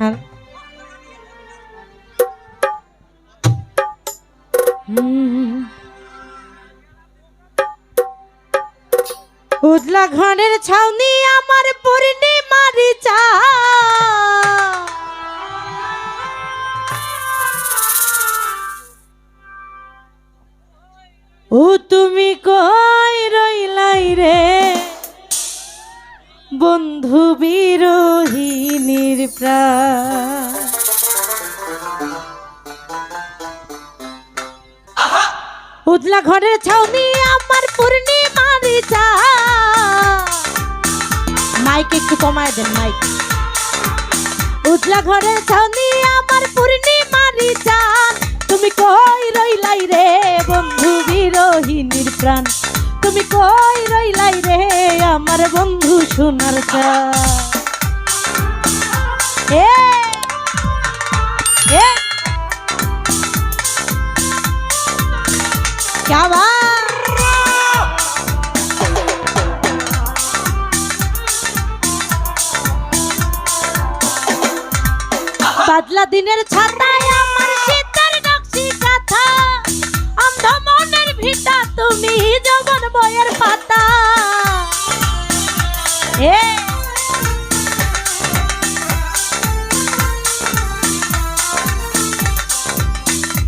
হ্যাঁ হুম। উজলা ঘরের ছাউনি আমার পূর্ণিমারি চা ও তুমি কই রইলাই উদলা ঘরের ছাউনি আমার পূর্ণিমার চা। মাইক একটু কমায় দেন, মাইক। উদলা ঘরের ছাউনি আমার পূর্ণিমার চা। তুমি কই রইলাই রে বন্ধু বিরোহিনীর প্রাণ? তুমি কই রইলাই রে আমার বন্ধু সোনার চা? এ বাদলা দিনের ছাতায় আমার শীতের নকশি কাঁথা। অন্ধ মনের ভিটা তুমি যখন বইয়ের পাতা। এ।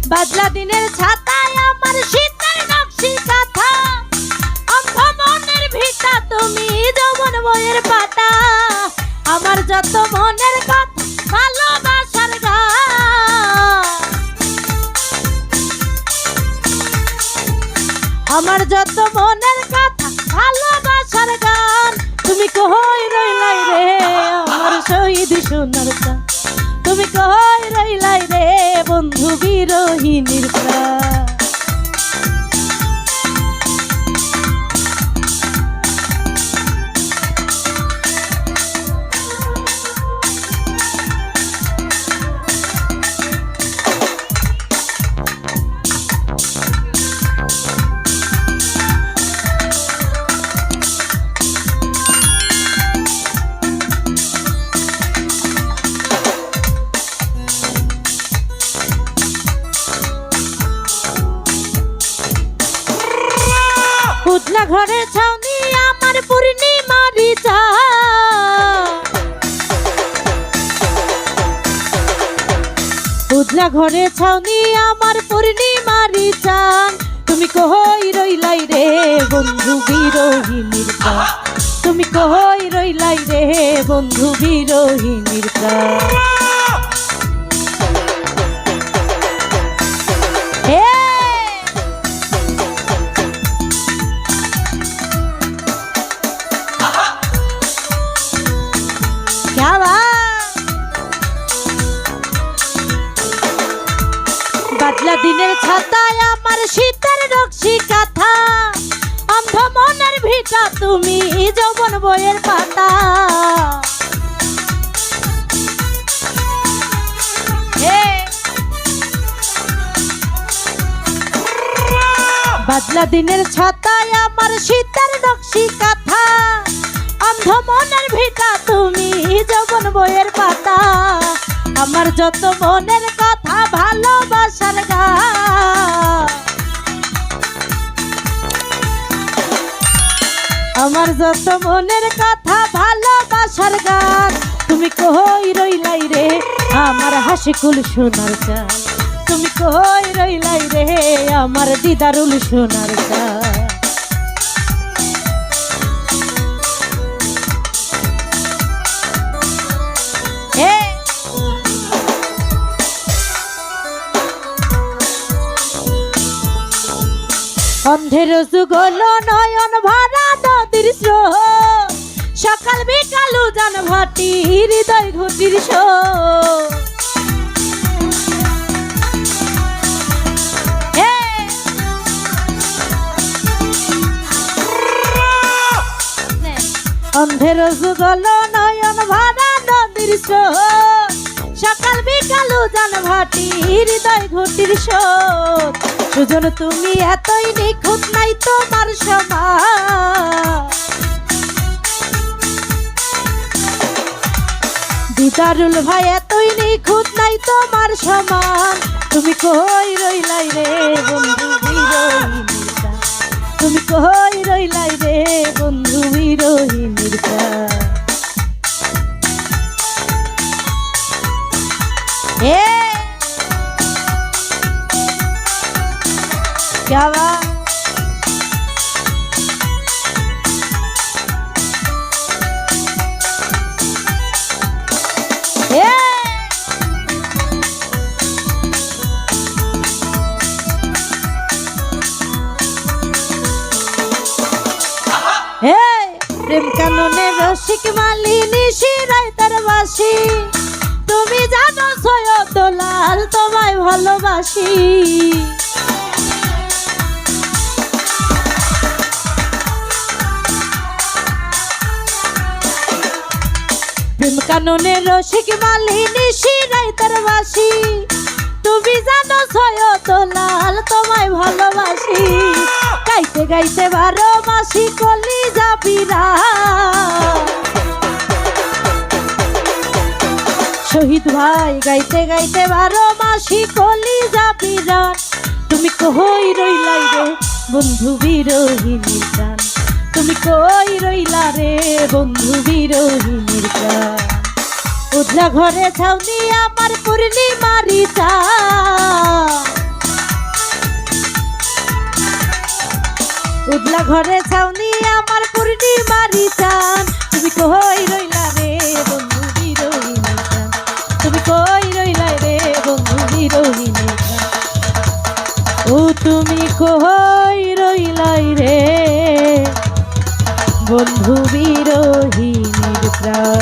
বাদলা দিনের ছাতায় আমার শীতের নকশি কাঁথা। অন্ধ মনের ভিটা তুমি যৌবন বইয়ের পাতা। আমার যত মনের কথা ভালোবাসার আমার যত মনের কথা, ভালোবাসার গান, তুমি কহই রইলাই রে? আমার শহীদ সোনার গান তুমি কহই রইলাই রে বন্ধু বিরোহিনীর প্রাণ উজলা ঘরের ছাউনি, আমার পূর্ণিমারি চা উজলা ঘরের ছাউনি, আমার পূর্ণিমারি চান তুমি কই রইলাই রে বন্ধু বিরোহিনীর প্রাণ? তুমি কই রইলাই রে বন্ধু বিরোহিনীর প্রাণ? বাদলা দিনের ছাতায় আমার শীতের নকশি কাঁথা। অন্ধ মনের ভিটা তুমি যৌবন বইয়ের পাতা। বাদলা দিনের ছাতায় আমার শীতের নকশি কাঁথা। অন্ধ মনের ভিটা তুমি যৌবন বইয়ের পাতা। আমার যত মনের কথা ভালোবাসার গান আমার যত মনের কথা ভালোবাসার গান তুমি কই রইলাই রে? আমার হাসি কুল সোনার চাল তুমি কই রইলাই রে? আমার দিদারুল সোনার চাল অন্ধের যুগল নয়ন ভরা নদীর স্রোত সকাল বিকাল উজান ভাটি হৃদয় ঘটির হে! অন্ধের যুগল নয়ন ভরা নদীর স্রোত সকাল বিকাল উজান ভাটি হৃদয় ঘটির স্রোত সুজন, তুমি এতই নিখুঁত নাই তোমার সমান। দিদারুল ভাই, এতই নিখুঁত নাই তোমার সমান। তুমি কই রইলাই রে বন্ধু তুমি কই রইলাই রে বন্ধু বিরোহিনীর? গান क्या बात ए এই প্রেম কাননে রসিক মালিনী শিরাই তার বাসি তুমি জানো সৈয়দ লাল তোমায় ভালোবাসি প্রেম কাননে রসিক মালিনী শিরাই তার বাসি। তুমি জানো সৈয়দ লাল, তোমায় ভালোবাসি। গাইতে গাইতে বারো মাসি কলি যাবিরা শহীদ ভাই, গাইতে গাইতে বারো মাসি কলি যাবিরান তুমি কই রইলাই রে বন্ধু বিরোহিনীর গান তুমি কই রইলা রে বন্ধু বিরোহিনীর গান উজলা ঘরে ছাউনি আমার পূর্ণিমারি চা উদলা ঘরে ছাউনি আমার পূর্ণিমারি চান তুমি কই রইলা রে বন্ধু বিরোহিনী চান তুমি কই রইলা রে বন্ধু বিরোহিনী চান ও তুমি কই বন্ধু বিরোহী প্রাণ।